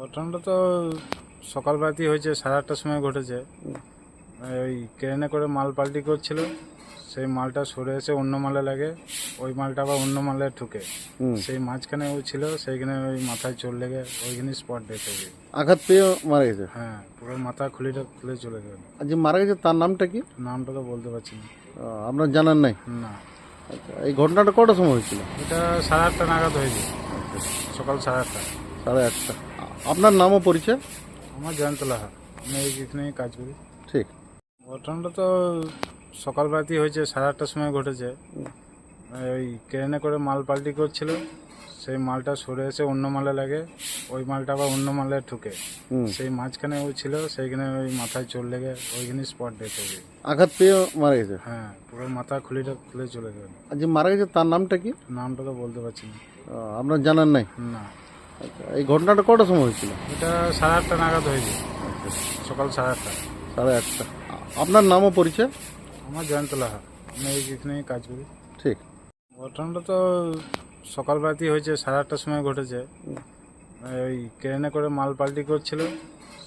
ঘটনাটা তো সকালবেলাতেই হয়েছে সাড়ে আটটার সময় ঘটেছে। ওই ট্রেনে করে মাল পাল্টি করছিল সেই মালটা সরে এসে অন্য মালে লাগে ওই মালটা আবার অন্য মালে ঠুকে। হুম। সেই মাঝখানে ও ছিল সেইখানে ওই মাথায় চল লেগে ওইখানে স্পট হয়ে যায়। আঘাত পেয়ে মারা গেছে? হ্যাঁ পুরো মাথা খুলিটা খুলে চলে গেল। আর যে মারা গেছে তার নামটা কি? নামটা তো বলতে পারছি না। আপনার জানার নাই? না। আচ্ছা এই ঘটনাটা কটার সময় হয়েছিল? এটা সাড়ে আটটা নাগাদ হয়েছে। সকাল সাড়ে আটটা। সাড়ে আটটা। আপনার নামও পরিচয়? আমার জয়ন্ত লাহা। আমি এইখানেই কাজ করি। ঠিক। ঘটনাটা তো সকালবেলাতেই হয়েছে সাড়ে আটটার সময় ঘটেছে। ওই ট্রেনে করে মাল পাল্টি করছিল সেই মালটা সরে এসে অন্য মালে লাগে ওই মালটা আবার অন্য মালে ঠুকে। হুম। সেই মাঝখানে ও ছিল সেইখানে ওই মাথায় চল লেগে ওইখানে স্পট যায়। আঘাত পেয়ে মারা গেছে? হ্যাঁ পুরো মাথা খুলিটা খুলে চলে গেল। আর যে মারা গেছে তার নামটা কি? নামটা তো বলতে পারছি না। আপনার জানার নাই? না। আচ্ছা এই ঘটনাটা কটার সময় হয়েছিল? এটা সাড়ে আটটা নাগাদ হয়েছে। সকাল সাড়ে আটটা। সাড়ে আটটা। আপনার নামও পরিচয়? আমার জয়ন্ত লাহা। আমি এখানে কাজ করি। ঠিক। ঘটনাটা তো সকালবেলাতেই হয়েছে সাড়ে আটটার সময় ঘটেছে। ওই ট্রেনে করে মাল পাল্টি করছিল।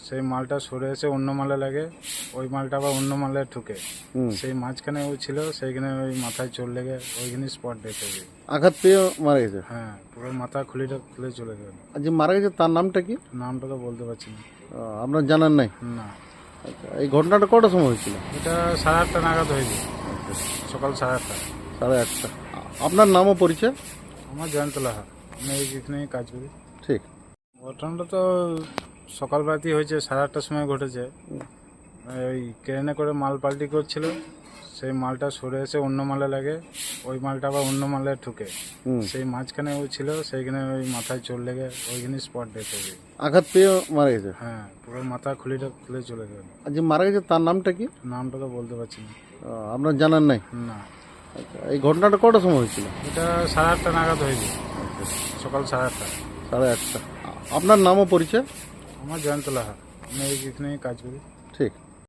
সেই মালটা সরে এসে অন্য মালে লাগে ওই মালটা আবার অন্য মালে ঠুকে। হুম। সেই মাঝখানে ও ছিল সেইখানে ওই মাথায় চল লেগে ওইখানে স্পট দেখে আঘাত পেয়ে মারা গেছে? হ্যাঁ পুরো মাথা খুলিটা খুলে চলে গেল। আর যে মারা গেছে তার নামটা কি? নামটা তো বলতে পারছি না। আপনার জানার নাই? না। আচ্ছা এই ঘটনাটা কটার সময় হয়েছিল? এটা সাড়ে আটটা নাগাদ হয়েছে সকাল সাড়ে আটটা। সাড়ে আটটা। আপনার নামও পরিচয়? আমার জয়ন্ত লাহা আমি এইখানেই কাজ করি। ঠিক। ঘটনাটা তো সকালবেলাতেই হয়েছে সাড়ে আটটার সময় ঘটেছে। ওই ট্রেনে করে মাল পাল্টি করছিল সেই মালটা সরে এসে অন্য মালে লাগে ওই মালটা আবার অন্য মালে ঠুকে। সেই মাঝখানে ও ছিল সেইখানে ওই মাথায় চল লেগে ওইখানে স্পট হয়ে আঘাত পেয়ে মারা গেছে? হ্যাঁ পুরো মাথা খুলিটা খুলে চলে গেল। যে মারা গেছে তার নামটা কি? নামটা তো বলতে পারছি না। আপনার জানার নাই? না। আচ্ছা এই ঘটনাটা কটার সময় হয়েছিল? এটা সাড়ে আটটা নাগাদ হয়েছে। সকাল সাড়ে আটটা। সাড়ে আটটা। আপনার নামও পরিচয়? আমার জয়ন্ত লাহা আমি এইখানেই কাজ করি ঠিক